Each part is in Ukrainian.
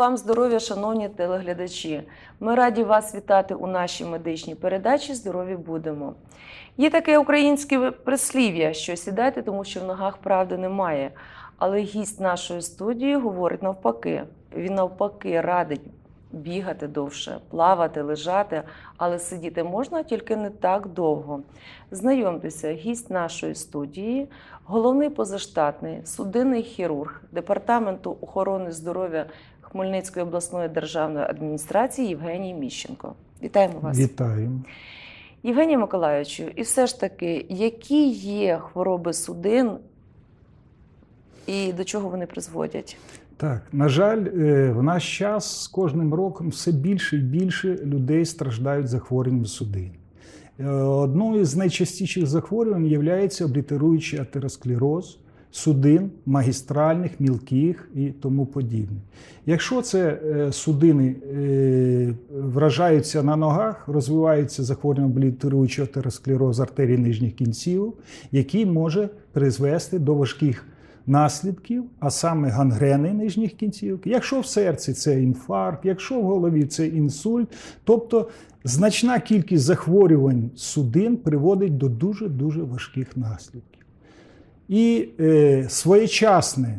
вам здоров'я, шановні телеглядачі. Ми раді вас вітати у нашій медичній передачі Здорові будемо. Є таке українське прислів'я, що сідайте, тому що в ногах правди немає. Але гість нашої студії говорить навпаки. Він навпаки радить бігати довше, плавати, лежати, але сидіти можна тільки не так довго. Знайомтеся, гість нашої студії, головний позаштатний судинний хірург департаменту охорони здоров'я Хмельницької обласної державної адміністрації Євгеній Міщенко. Вітаємо вас. Вітаємо. Євгенію Миколайовичу, і все ж таки, які є хвороби судин і до чого вони призводять? Так, на жаль, е, в наш час з кожним роком все більше і більше людей страждають захворюванням судин. Е, Одною з найчастіших захворювань є облітеруючий атеросклероз судин, магістральних, мілких і тому подібне. Якщо це е, судини е, вражаються на ногах, розвиваються захворювання облітеруючого атеросклерозу артерій нижніх кінців, який може призвести до важких наслідків, а саме гангрени нижніх кінцівок. Якщо в серці це інфаркт, якщо в голові це інсульт, тобто значна кількість захворювань судин приводить до дуже дуже важких наслідків. І е, своєчасне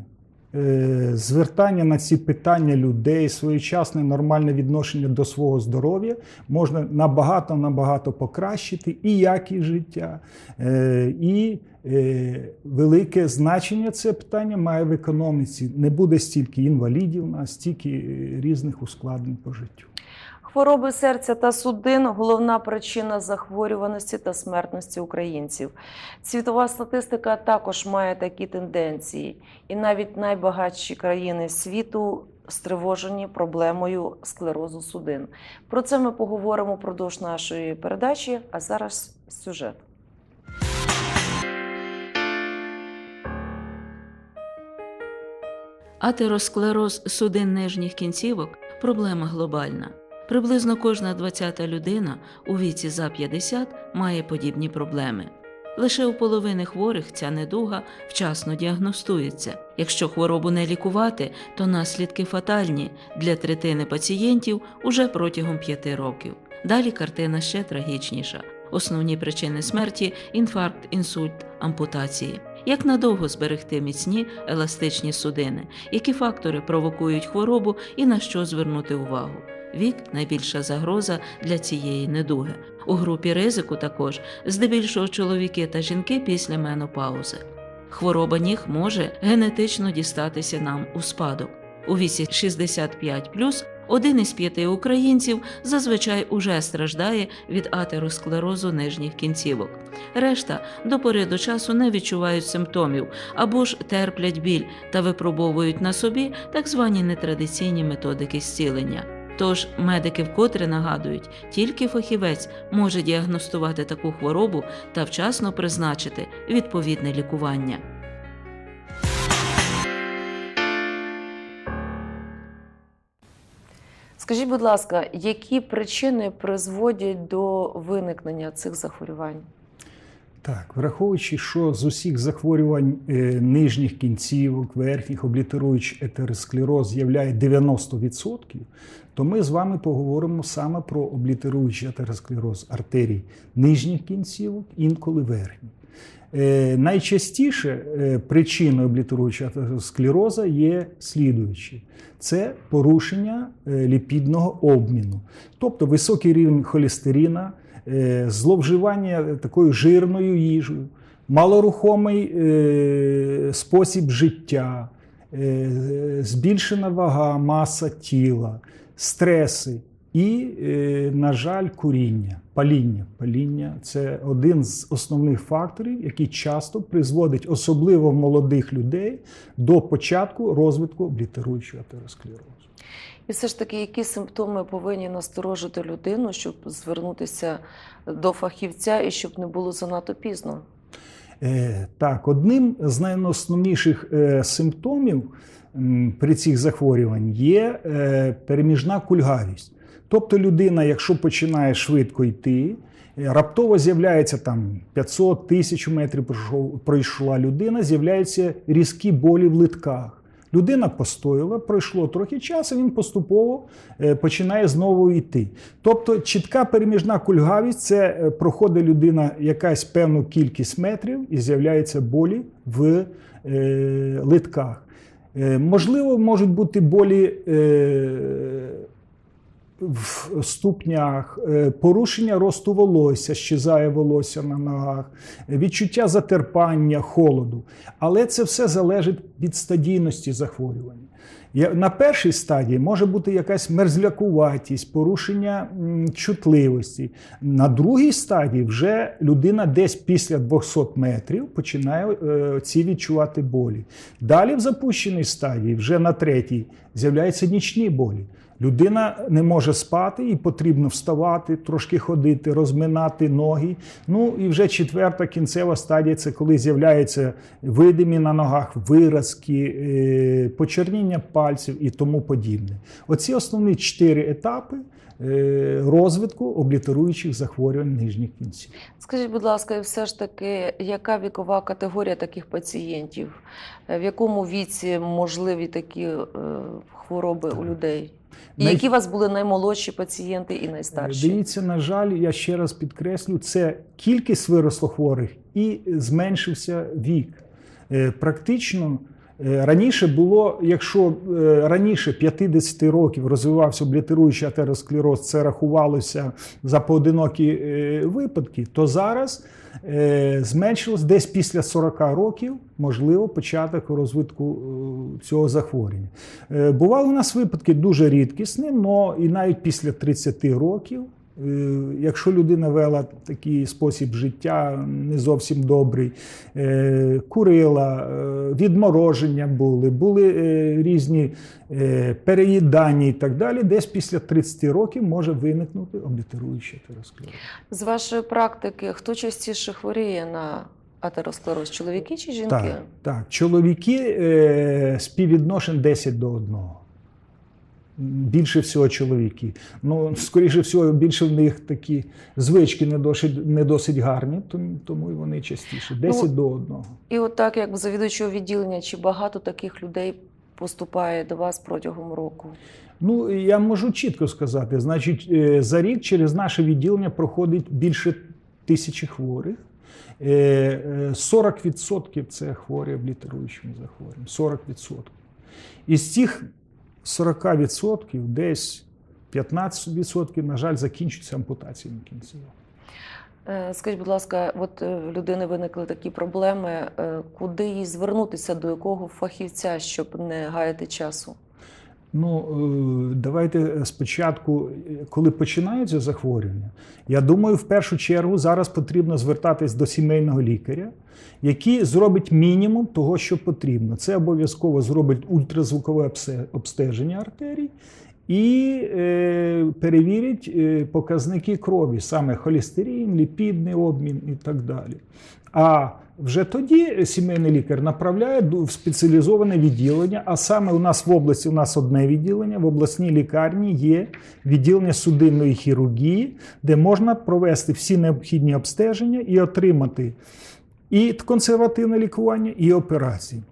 е, звертання на ці питання людей, своєчасне нормальне відношення до свого здоров'я можна набагато набагато покращити і якість життя, е, і е, велике значення це питання має в економіці. Не буде стільки інвалідів, а стільки е, різних ускладнень по життю. Хвороби серця та судин головна причина захворюваності та смертності українців. Світова статистика також має такі тенденції, і навіть найбагатші країни світу стривожені проблемою склерозу судин. Про це ми поговоримо впродовж нашої передачі. А зараз сюжет. Атеросклероз судин нижніх кінцівок проблема глобальна. Приблизно кожна 20-та людина у віці за 50 має подібні проблеми. Лише у половини хворих ця недуга вчасно діагностується. Якщо хворобу не лікувати, то наслідки фатальні для третини пацієнтів уже протягом 5 років. Далі картина ще трагічніша. Основні причини смерті інфаркт, інсульт, ампутації. Як надовго зберегти міцні еластичні судини, які фактори провокують хворобу і на що звернути увагу? Вік найбільша загроза для цієї недуги. У групі ризику також здебільшого чоловіки та жінки після менопаузи. Хвороба ніг може генетично дістатися нам у спадок. У віці 65+, один із п'яти українців зазвичай уже страждає від атеросклерозу нижніх кінцівок. Решта до пори до часу не відчувають симптомів або ж терплять біль та випробовують на собі так звані нетрадиційні методики зцілення. Тож медики вкотре нагадують, тільки фахівець може діагностувати таку хворобу та вчасно призначити відповідне лікування. Скажіть, будь ласка, які причини призводять до виникнення цих захворювань? Так, враховуючи, що з усіх захворювань е, нижніх кінцівок, верхніх, облітеруючий етеросклероз являє 90%, то ми з вами поговоримо саме про облітеруючий етеросклероз артерій нижніх кінцівок, інколи верхніх. Е, найчастіше е, причиною облітеруючого атеросклероза є слідуючі: це порушення е, ліпідного обміну, тобто високий рівень холестерина, е, зловживання такою жирною їжею, малорухомий е, спосіб життя, е, збільшена вага, маса тіла, стреси. І, е, на жаль, куріння, паління. Паління це один з основних факторів, який часто призводить, особливо молодих людей, до початку розвитку облітеруючого атеросклерозу. І все ж таки, які симптоми повинні насторожити людину, щоб звернутися до фахівця і щоб не було занадто пізно? Е, Так, одним з найосновніших е, симптомів при цих захворюваннях є е, переміжна кульгавість. Тобто людина, якщо починає швидко йти, раптово з'являється там 500 тисяч метрів пройшла людина, з'являються різкі болі в литках. Людина постояла, пройшло трохи часу, він поступово е, починає знову йти. Тобто чітка переміжна кульгавість це е, проходить людина якась певну кількість метрів і з'являються болі в е, литках. Можливо, можуть бути болі. В ступнях, е, порушення росту волосся, щезає волосся на ногах, відчуття затерпання, холоду. Але це все залежить від стадійності захворювання. На першій стадії може бути якась мерзлякуватість, порушення чутливості. На другій стадії вже людина десь після 200 метрів починає е, ці відчувати болі. Далі в запущеній стадії, вже на третій, з'являються нічні болі. Людина не може спати, і потрібно вставати, трошки ходити, розминати ноги. Ну і вже четверта кінцева стадія це коли з'являються видимі на ногах виразки, е, почерніння пальців і тому подібне. Оці основні чотири етапи розвитку облітеруючих захворювань нижніх кінців. Скажіть, будь ласка, і все ж таки, яка вікова категорія таких пацієнтів? Е, В якому віці можливі такі е, хвороби у людей? І Най- які у вас були наймолодші пацієнти і найстарші? Дивіться, на жаль, я ще раз підкреслю, це кількість вирослохворих і зменшився вік. Е, Практично е, раніше було, якщо е, раніше 50 років розвивався облітеруючий атеросклероз, це рахувалося за поодинокі е, випадки, то зараз е, зменшилось десь після 40 років, можливо, початок розвитку е, цього захворювання. Е, Бували у нас випадки дуже рідкісні, але і навіть після 30 років, е, якщо людина вела такий спосіб життя не зовсім добрий, е, курила, е, відмороження були, були е, різні е, переїдання і так далі, десь після 30 років може виникнути облітеруючий атеросклероз. З вашої практики, хто частіше хворіє на атеросклероз? Чоловіки чи жінки? Так, так. Чоловіки е, співвідношень 10 до 1. Більше всього чоловіки. Ну, скоріше всього, більше в них такі звички не досить, не досить гарні, тому, і вони частіше. 10 Ну, до 1. І от так, як завідуючого відділення, чи багато таких людей поступає до вас протягом року? Ну, я можу чітко сказати: значить, е, за рік через наше відділення проходить більше тисячі хворих. Е, е, 40% це хворі облітеруючими захворюваннями. 40%. Із цих 40% десь 15%, на жаль, закінчуються ампутаціями кінцівок. Е, Скажіть, будь ласка, от е, в людини виникли такі проблеми. е, Куди їй звернутися, до якого фахівця, щоб не гаяти часу? Ну, е, давайте спочатку, коли починаються захворювання, я думаю, в першу чергу зараз потрібно звертатись до сімейного лікаря, який зробить мінімум того, що потрібно. Це обов'язково зробить ультразвукове обстеження артерій і е, перевірить е, показники крові, саме холестерин, ліпідний обмін і так далі. А вже тоді сімейний лікар направляє в спеціалізоване відділення. А саме у нас в області у нас одне відділення. В обласній лікарні є відділення судинної хірургії, де можна провести всі необхідні обстеження і отримати і консервативне лікування, і операції.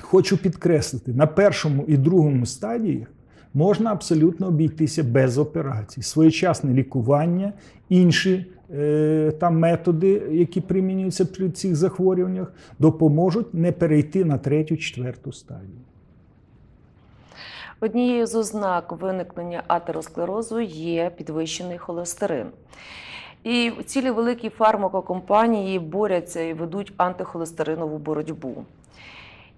Хочу підкреслити, на першому і другому стадіях можна абсолютно обійтися без операцій. Своєчасне лікування, інші е, там методи, які примінюються при цих захворюваннях, допоможуть не перейти на третю, четверту стадію. Однією з ознак виникнення атеросклерозу є підвищений холестерин. І цілі великі фармакокомпанії борються і ведуть антихолестеринову боротьбу.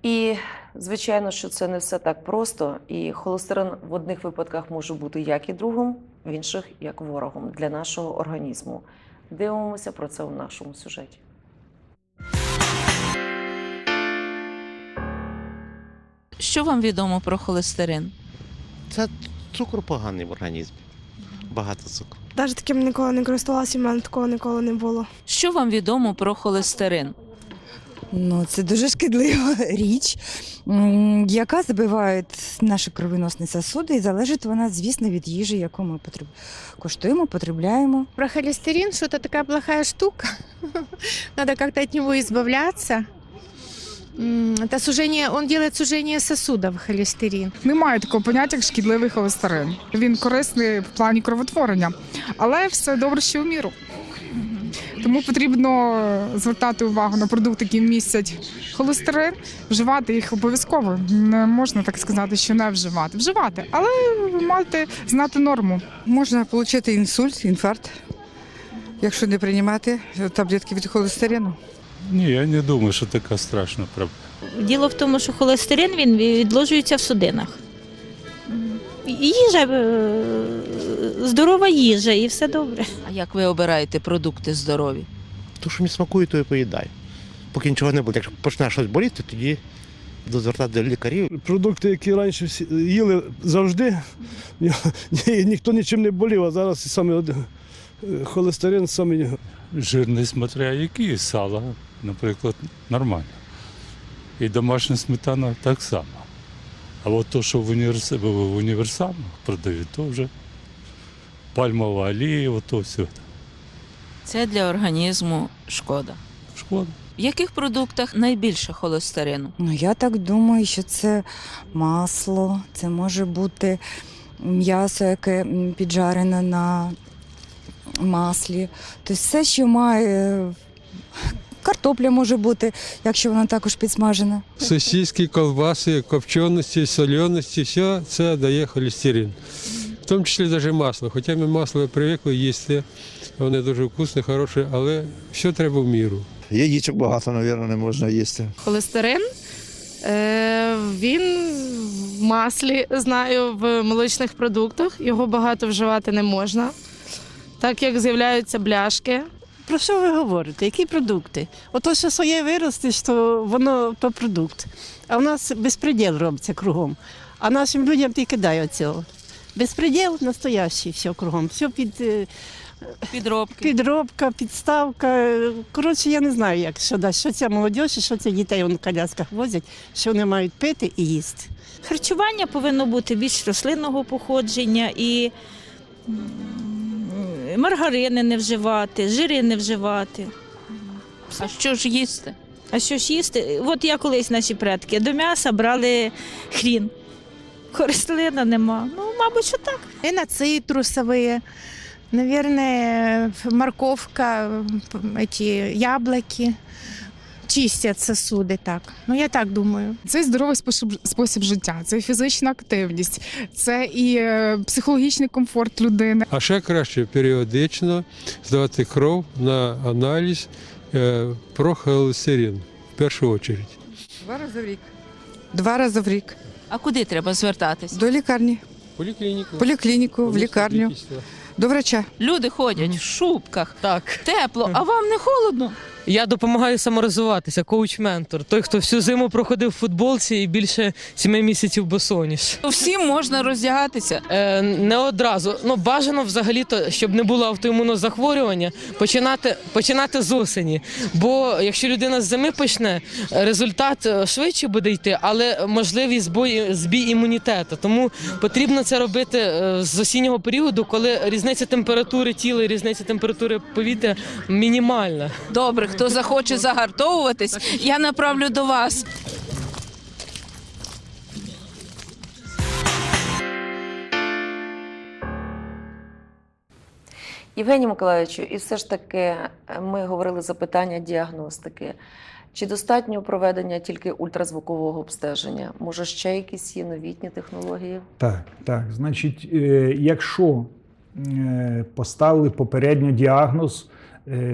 І, звичайно, що це не все так просто. І холестерин в одних випадках може бути як і другом, в інших як ворогом для нашого організму. Дивимося про це у нашому сюжеті. Що вам відомо про холестерин? Це цукор поганий в організмі. Багато цукру. Навіть таким ніколи не користувалася, в мене такого ніколи не було. Що вам відомо про холестерин? Ну, це дуже шкідлива річ, яка забиває наші кровоносні сосуди, і залежить вона, звісно, від їжі, яку ми потреб... коштуємо, потребляємо. Про холестерин, что это такая плохая штука. Надо как-то от него избавляться. М, Это сужение, он делает сужение сосудов, холестерин. Немає такого поняття, як шкідливий холестерин. Він корисний в плані кровотворення, але все добре, що в міру. Тому потрібно звертати увагу на продукти, які містять холестерин, вживати їх обов'язково. Не можна так сказати, що не вживати. Вживати, але мати знати норму. Можна отримати інсульт, інфаркт, якщо не приймати таблетки від холестерину. Ні, я не думаю, що така страшна проблема. Діло в тому, що холестерин він відложується в судинах. Їжа, е, здорова їжа і все добре. А як ви обираєте продукти здорові? То, що мені смакує, то і поїдаю. Поки нічого не буде. Якщо почне щось боліти, тоді буду звертати до лікарів. Продукти, які раніше всі їли завжди, ні- ніхто нічим не болів, а зараз саме один холестерин саме Жирний смотря який, сало, наприклад, нормально. І домашня сметана так само. А от то, що в, універс... в універсамах продають, то вже пальмова олія, ото все. Це для організму шкода. Шкода. В яких продуктах найбільше холестерину? Ну, я так думаю, що це масло, це може бути м'ясо, яке піджарене на маслі. Тобто все, що має. Картопля може бути, якщо вона також підсмажена. Сосиски, колбаси, копченості, соляності, все це дає холестерин. В тому числі навіть масло. Хоча ми масло привикли їсти, вони дуже вкусні, хороші, але все треба в міру. Яєчок багато, мабуть, не можна їсти. Холестерин е, він в маслі, знаю, в молочних продуктах. Його багато вживати не можна. Так як з'являються бляшки. Про що ви говорите? Які продукти? Ото що своє виростеш, то воно то продукт. А в нас безпреділ робиться кругом. А нашим людям тільки дай оцього. Безпреділ настоящий все кругом. Все під е, Підробки. підробка, підставка. Коротше, я не знаю, як що дасть. Що ця молодь, і що це дітей вон в колясках возять, що вони мають пити і їсти. Харчування повинно бути більш рослинного походження і м, маргарини не вживати, жири не вживати. А що ж їсти? А що ж їсти? От я колись наші предки до м'яса брали хрін. Користлина нема. Ну, мабуть, що так. І на цитрусові, наверное, морковка, эти яблуки чистять сосуди так. Ну, я так думаю. Це здоровий спосіб, спосіб життя, це фізична активність, це і е, психологічний комфорт людини. А ще краще періодично здавати кров на аналіз е, про холестерин в першу чергу. Два рази в рік. Два рази в рік. А куди треба звертатись? До лікарні, Поліклініку. в поліклініку, в лікарню, до врача. Люди ходять в шубках, Так. тепло, а вам не холодно? Я допомагаю саморозвиватися, коуч-ментор. Той, хто всю зиму проходив в футболці і більше сіми місяців босоніж. Всім можна роздягатися. Е, не одразу. Ну бажано взагалі-то, щоб не було автоімунозахворювання, починати, починати з осені. Бо якщо людина з зими почне, результат е, швидше буде йти, але можливий збой, збій імунітету. Тому потрібно це робити е, з осіннього періоду, коли різниця температури тіла і різниця температури повітря мінімальна. Добре, хто захоче загартовуватись, я направлю до вас. Євгенію Миколаївичу, і все ж таки е, ми говорили за питання діагностики. Чи достатньо проведення тільки ультразвукового обстеження? Може, ще якісь є новітні технології? Так, так. Значить, е, якщо е, поставили попередньо діагноз,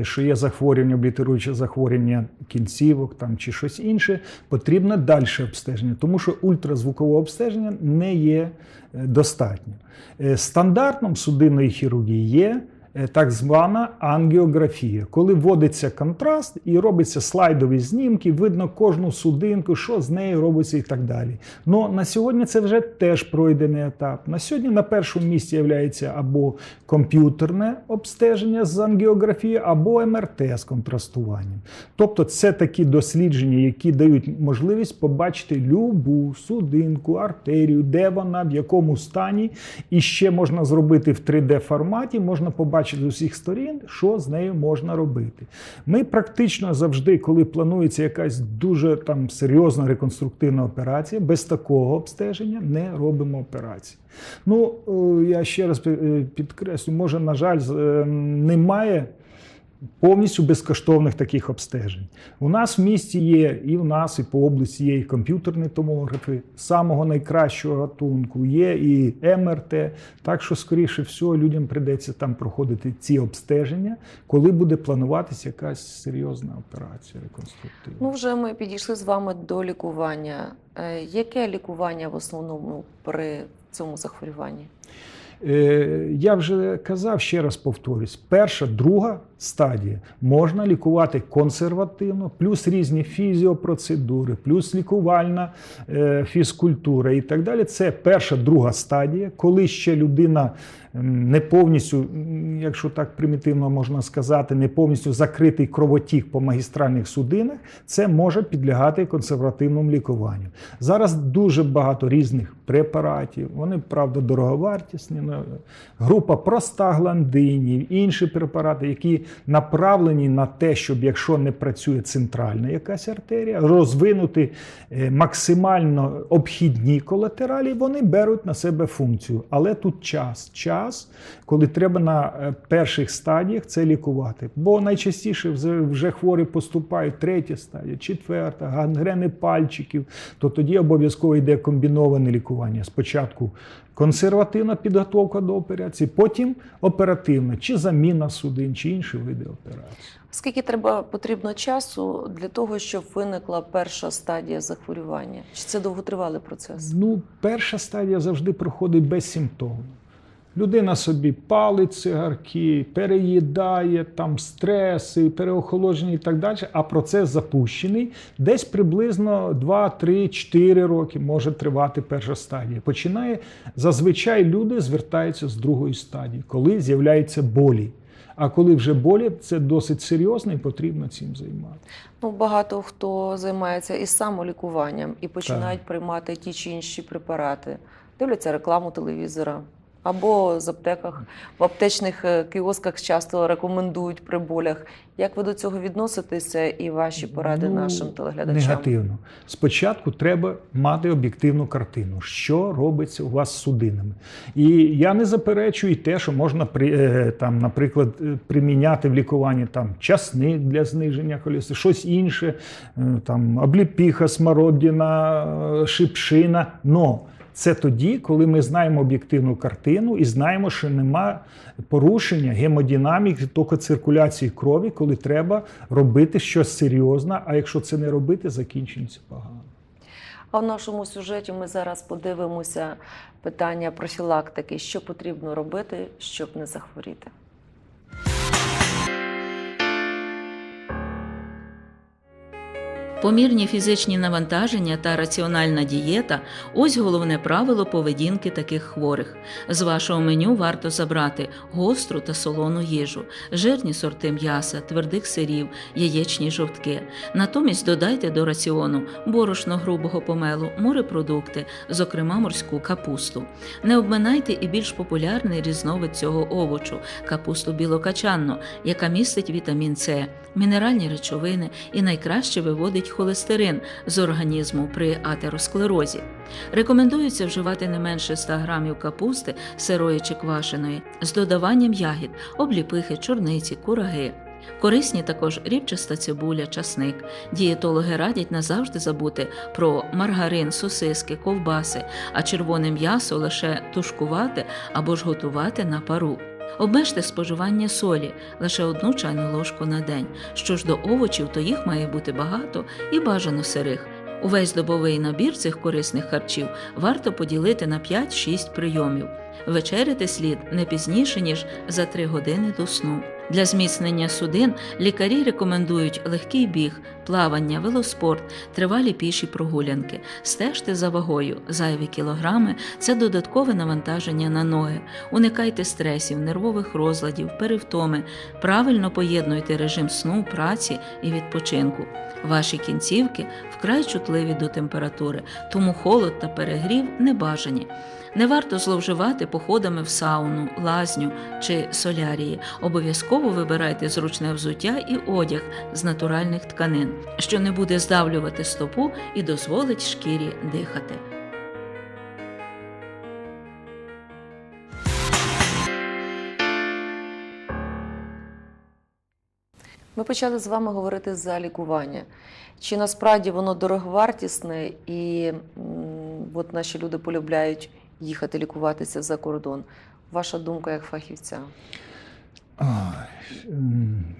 що є захворювання, облітеруюче захворювання кінцівок там, чи щось інше, потрібно далі обстеження, тому що ультразвукового обстеження не є е, достатньо. Е, Стандартом судинної хірургії є е, так звана ангіографія, коли вводиться контраст і робиться слайдові знімки, видно кожну судинку, що з нею робиться і так далі. Ну на сьогодні це вже теж пройдений етап. На сьогодні на першому місці є або комп'ютерне обстеження з ангіографією, або МРТ з контрастуванням. Тобто це такі дослідження, які дають можливість побачити любу судинку, артерію, де вона, в якому стані. І ще можна зробити в 3D форматі, можна побачити. Побачити з усіх сторін, що з нею можна робити. Ми практично завжди, коли планується якась дуже там серйозна реконструктивна операція, без такого обстеження не робимо операції. Ну, е, я ще раз е, підкреслю, може, на жаль, е, немає повністю безкоштовних таких обстежень. У нас в місті є, і в нас, і по області є і комп'ютерні томографи самого найкращого гатунку, є і МРТ. Так що, скоріше всього, людям прийдеться там проходити ці обстеження, коли буде плануватися якась серйозна операція реконструктивна. Ну, вже ми підійшли з вами до лікування. Е, Яке лікування в основному при цьому захворюванні? Е, Я вже казав, ще раз повторюсь: перша, друга стадія можна лікувати консервативно, плюс різні фізіопроцедури, плюс лікувальна е, фізкультура і так далі. Це перша, друга стадія, коли ще людина не повністю, якщо так примітивно можна сказати, не повністю закритий кровотік по магістральних судинах, це може підлягати консервативному лікуванню. Зараз дуже багато різних препаратів. Вони, правда, дороговартісні. ну, Група простагландинів, інші препарати, які направлені на те, щоб якщо не працює центральна якась артерія, розвинути е, максимально обхідні колатералі, вони беруть на себе функцію. Але тут час, час, коли треба на е, перших стадіях це лікувати. Бо найчастіше вже- вже хворі поступають третя стадія, четверта, гангрени пальчиків, то тоді обов'язково йде комбіноване лікування. Спочатку консервативна підготовка до операції, потім оперативна, чи заміна судин, чи інші види операції. Скільки треба потрібно часу для того, щоб виникла перша стадія захворювання? Чи це довготривалий процес? Ну, перша стадія завжди проходить безсимптомно. Людина собі палить цигарки, переїдає, там стреси, переохолодження і так далі. А процес запущений десь приблизно 2, 3, 4 роки може тривати перша стадія. Починає зазвичай люди звертаються з другої стадії, коли з'являються болі. А коли вже болі, це досить серйозно і потрібно цим займатися. Ну, багато хто займається і самолікуванням і починають приймати ті чи інші препарати, дивляться рекламу телевізора. Або з аптеках в аптечних е, кіосках часто рекомендують при болях. Як ви до цього відноситеся і ваші поради Ну, нашим телеглядачам? Негативно. Спочатку треба мати об'єктивну картину, що робиться у вас з судинами. І я не заперечую і те, що можна при, е, там, наприклад, е, приміняти в лікуванні там часник для зниження холестерину, щось інше, там обліпіха, смородина, шипшина. Но це тоді, коли ми знаємо об'єктивну картину і знаємо, що нема порушення гемодинаміки, токоциркуляції крові, коли треба робити щось серйозне, а якщо це не робити, закінчується погано. А в нашому сюжеті ми зараз подивимося питання профілактики, що потрібно робити, щоб не захворіти. Помірні фізичні навантаження та раціональна дієта ось головне правило поведінки таких хворих. З вашого меню варто забрати гостру та солону їжу, жирні сорти м'яса, твердих сирів, яєчні жовтки. Натомість додайте до раціону борошно грубого помелу, морепродукти, зокрема морську капусту. Не обминайте і більш популярний різновид цього овочу капусту білокачанну, яка містить вітамін С, мінеральні речовини і найкраще виводить холестерин з організму при атеросклерозі. Рекомендується вживати не менше 100 грамів капусти сирої чи квашеної з додаванням ягід, обліпихи, чорниці, кураги. Корисні також рібчаста цибуля, часник. Дієтологи радять назавжди забути про маргарин, сосиски, ковбаси, а червоне м'ясо лише тушкувати або ж готувати на пару. Обмежте споживання солі лише одну чайну ложку на день. Що ж до овочів, то їх має бути багато і бажано сирих. Увесь добовий набір цих корисних харчів варто поділити на 5-6 прийомів. Вечеряти слід не пізніше, ніж за 3 години до сну. Для зміцнення судин лікарі рекомендують легкий біг, плавання, велоспорт, тривалі піші прогулянки. Стежте за вагою, зайві кілограми це додаткове навантаження на ноги. Уникайте стресів, нервових розладів, перевтоми. Правильно поєднуйте режим сну, праці і відпочинку. Ваші кінцівки вкрай чутливі до температури, тому холод та перегрів не бажані. Не варто зловживати походами в сауну, лазню чи солярії. Обов'язково вибирайте зручне взуття і одяг з натуральних тканин, що не буде здавлювати стопу і дозволить шкірі дихати. Ми почали з вами говорити за лікування. Чи насправді воно дороговартісне і от наші люди полюбляють їхати лікуватися за кордон? Ваша думка як фахівця?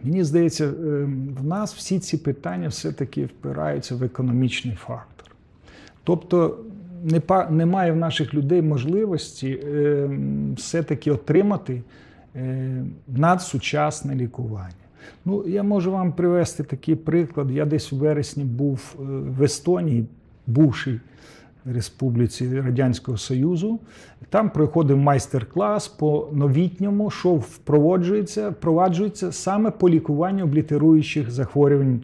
Мені здається, ем, в нас всі ці питання все-таки впираються в економічний фактор. Тобто немає в наших людей можливості ем, все-таки отримати ем, надсучасне лікування. Ну, я можу вам привести такий приклад. Я десь у вересні був е, в Естонії, бувшій Республіці Радянського Союзу. Там проходив майстер-клас по новітньому, що впроваджується, впроваджується саме по лікуванню облітеруючих захворювань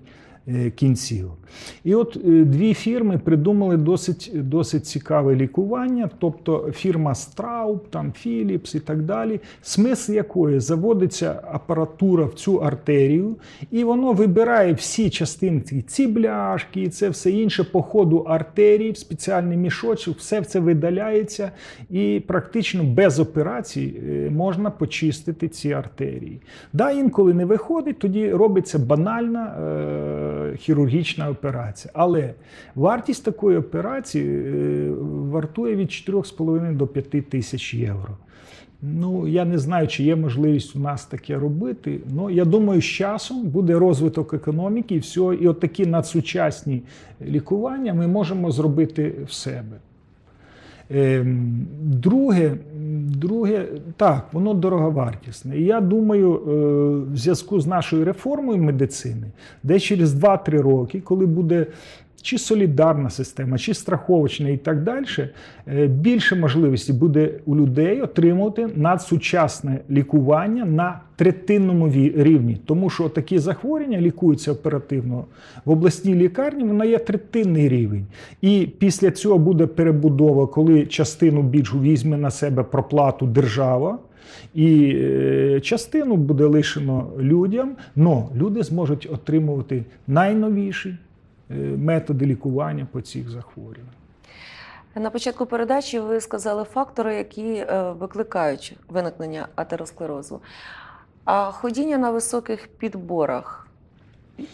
е, кінцівок. І от е, дві фірми придумали досить, досить цікаве лікування, тобто фірма Страуб, там Philips і так далі, смисл якої заводиться апаратура в цю артерію, і воно вибирає всі частинки, ці бляшки і це все інше по ходу артерії, в спеціальний мішочок, все це видаляється, і практично без операцій е, можна почистити ці артерії. Да, інколи не виходить, тоді робиться банальна хірургічна операція. Але вартість такої операції е, вартує від 4,5 до 5 тисяч євро. Ну, я не знаю, чи є можливість у нас таке робити. але я думаю, з часом буде розвиток економіки і все. і от такі надсучасні лікування ми можемо зробити в себе. Ем, Друге, друге, так, воно дороговартісне. І я думаю, е, в зв'язку з нашою реформою медицини, десь через 2-3 роки, коли буде чи солідарна система, чи страховочна і так далі, е, більше можливості буде у людей отримувати надсучасне лікування на третинному рівні. Тому що такі захворювання лікуються оперативно в обласній лікарні, вона є третинний рівень. І після цього буде перебудова, коли частину більшу візьме на себе проплату держава. І е, частину буде лишено людям, але люди зможуть отримувати найновіші методи лікування по цих захворюваннях. На початку передачі ви сказали фактори, які е, викликають виникнення атеросклерозу. А ходіння на високих підборах,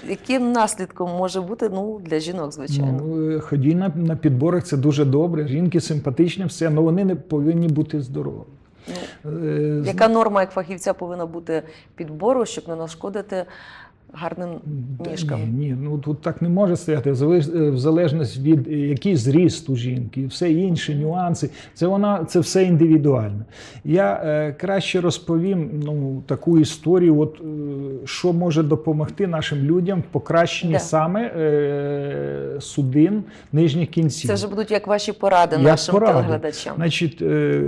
яким наслідком може бути ну, для жінок, звичайно? Ну, е, ходіння на підборах це дуже добре. Жінки симпатичні, все, але вони не повинні бути здорові. Е, Яка норма як фахівця повинна бути підбору, щоб не нашкодити гарним ніжкам? Ні, ні, ну тут так не може стояти. В залежності від е, який зріст у жінки, і все інші нюанси. Це вона це все індивідуально. Я е, краще розповім ну, таку історію, от, е, що може допомогти нашим людям в покращенні Да. саме е, судин нижніх кінців. Це вже будуть як ваші поради Як нашим поради. телеглядачам. Значить, е,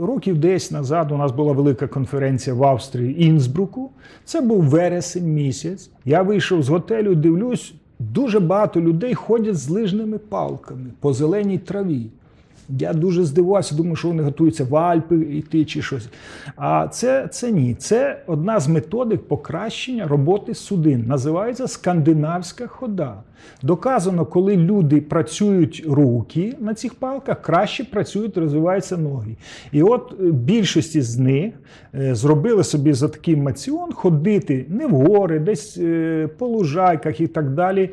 років десь назад у нас була велика конференція в Австрії Інсбруку. Це був вересень місяць. Я вийшов з готелю, дивлюсь, дуже багато людей ходять з лижними палками по зеленій траві. Я дуже здивувався, думаю, що вони готуються в Альпи йти чи щось. А це, це ні. Це одна з методик покращення роботи судин. Називається скандинавська хода. Доказано, коли люди працюють руки на цих палках, краще працюють, розвиваються ноги. І от е, більшості з них е, зробили собі за такий маціон ходити не в гори, десь е, по лужайках і так далі.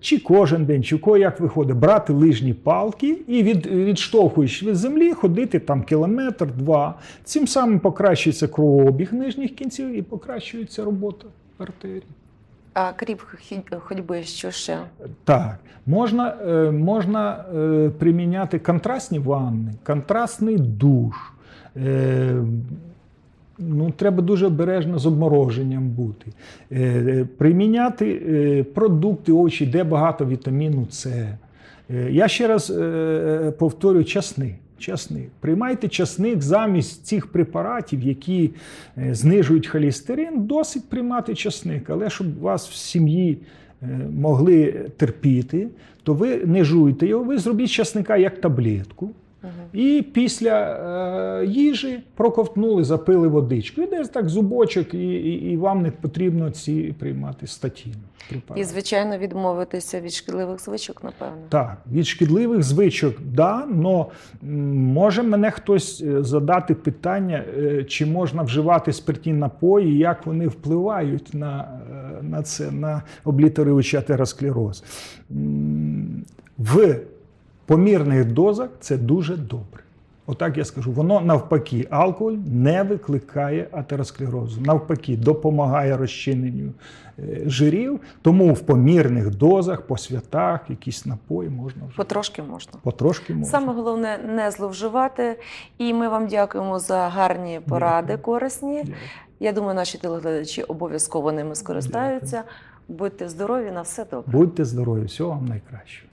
Чи кожен день, чи кого як виходить, брати лижні палки і від, відштовхуючи від землі, ходити там кілометр, два. Цим самим покращується кровообіг нижніх кінців і покращується робота артерій. А крім ходьби, що ще? Так, можна, е, можна е, приміняти контрастні ванни, контрастний душ. Е, ну, треба дуже обережно з обмороженням бути. Приміняти продукти, овочі, де багато вітаміну С. Е, Я ще раз е, повторю часник. Часник. Приймайте часник замість цих препаратів, які е, знижують холестерин, досить приймати часник. Але щоб вас в сім'ї е, могли терпіти, то ви не жуйте його, ви зробіть часника як таблетку. І після е, їжі проковтнули, запили водичку. І десь так зубочок, і, і, і вам не потрібно ці приймати статіни. І, звичайно, відмовитися від шкідливих звичок, напевно. Так, від шкідливих звичок, да, но може мене хтось е, задати питання, е, чи можна вживати спиртні напої, як вони впливають на, е, на це, на облітеруючий атеросклероз. В помірних дозах це дуже добре. Отак я скажу. Воно навпаки, алкоголь не викликає атеросклерозу. Навпаки, допомагає розчиненню е, жирів. Тому в помірних дозах, по святах, якісь напої можна вже Потрошки можна. потрошки можна. Саме головне не зловживати. І ми вам дякуємо за гарні поради, Дякую. корисні. Дякую. Я думаю, наші телеглядачі обов'язково ними скористаються. Будьте здорові, на все добре. Будьте здорові, всього вам найкращого.